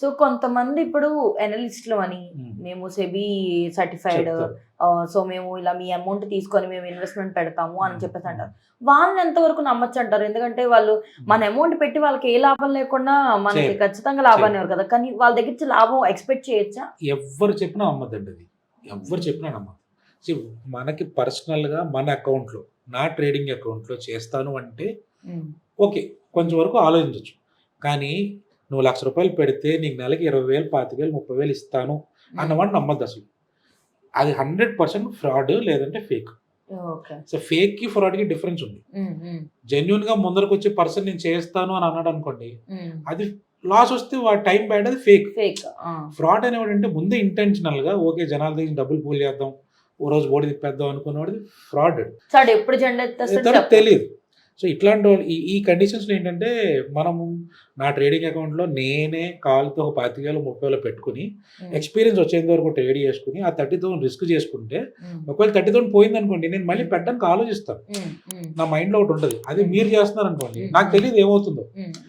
So కొంతమంది ఇప్పుడు ఎనలిస్ట్లు అని. మేము. SEBI certified. సో మేము ఇలా మీ అమౌంట్ తీసుకొని మేము ఇన్వెస్ట్మెంట్ పెడతాము అని. చెప్పేసి అంటారు. వాళ్ళని ఎంతవరకు నమ్మచ్చు అంటారు? ఎందుకంటే వాళ్ళు మన అమౌంట్ పెట్టి వాళ్ళకి ఏ లాభం లేకుండా మనకి. ఖచ్చితంగా లాభాన్ని ఇవ్వరు కదా. కానీ వాళ్ళ దగ్గర నుంచి లాభం ఎక్స్పెక్ట్ చేయొచ్చా? ఎవ్వరు చెప్పినా నమ్మద్దండి అది. ఎవ్వరు చెప్పినా నమ్మదు మనకి పర్సనల్గా మన అకౌంట్లో నా ట్రేడింగ్ అకౌంట్లో చేస్తాను అంటే ఓకే కొంచెం వరకు ఆలోచించవచ్చు కానీ నువ్వు లక్ష రూపాయలు పెడితే నీకు నెలకి ఇరవై వేలు పాతి వేలు ముప్పై వేలు ఇస్తాను అన్నవాడు నమ్మద్దు అసలు. అది హండ్రెడ్ పర్సెంట్ ఫ్రాడ్ లేదంటే ఫేక్ సో ఫేక్కి ఫ్రాడ్కి డిఫరెన్స్ ఉంది. జెన్యున్గా ముందరకు వచ్చే పర్సన్ నేను చేస్తాను అని అన్నాడు అనుకోండి అది లాస్ వస్తే వాడి టైం బ్యాడ్ అది ఫేక్ ఫేక్ ఫ్రాడ్ అనేవాడు అంటే ముందే ఇంటెన్షనల్గా ఓకే జనాల దగ్గర డబ్బులు పూల్ చేద్దాం ఓ రోజు ఓడి తిప్పేద్దాం అనుకున్నవాడు ఫ్రాడ్ ఎప్పుడు. తెలియదు సో ఇట్లాంటి వాళ్ళు ఈ ఈ కండిషన్స్లో ఏంటంటే మనము నా ట్రేడింగ్ అకౌంట్లో నేనే కాల్తో ఒక పాతిక వేలు ముప్పై వేలు పెట్టుకుని ఎక్స్పీరియన్స్ వచ్చేంత వరకు ట్రేడ్ చేసుకుని ఆ థర్టీ థౌసండ్ రిస్క్ చేసుకుంటే ఒకవేళ థర్టీ థౌసండ్ పోయింది అనుకోండి నేను మళ్ళీ పెట్టడానికి ఆలోచిస్తాను. నా మైండ్లో ఒకటి ఉంటుంది. అది మీరు చేస్తున్నారు అనుకోండి Mm. నాకు తెలియదు ఏమవుతుందో.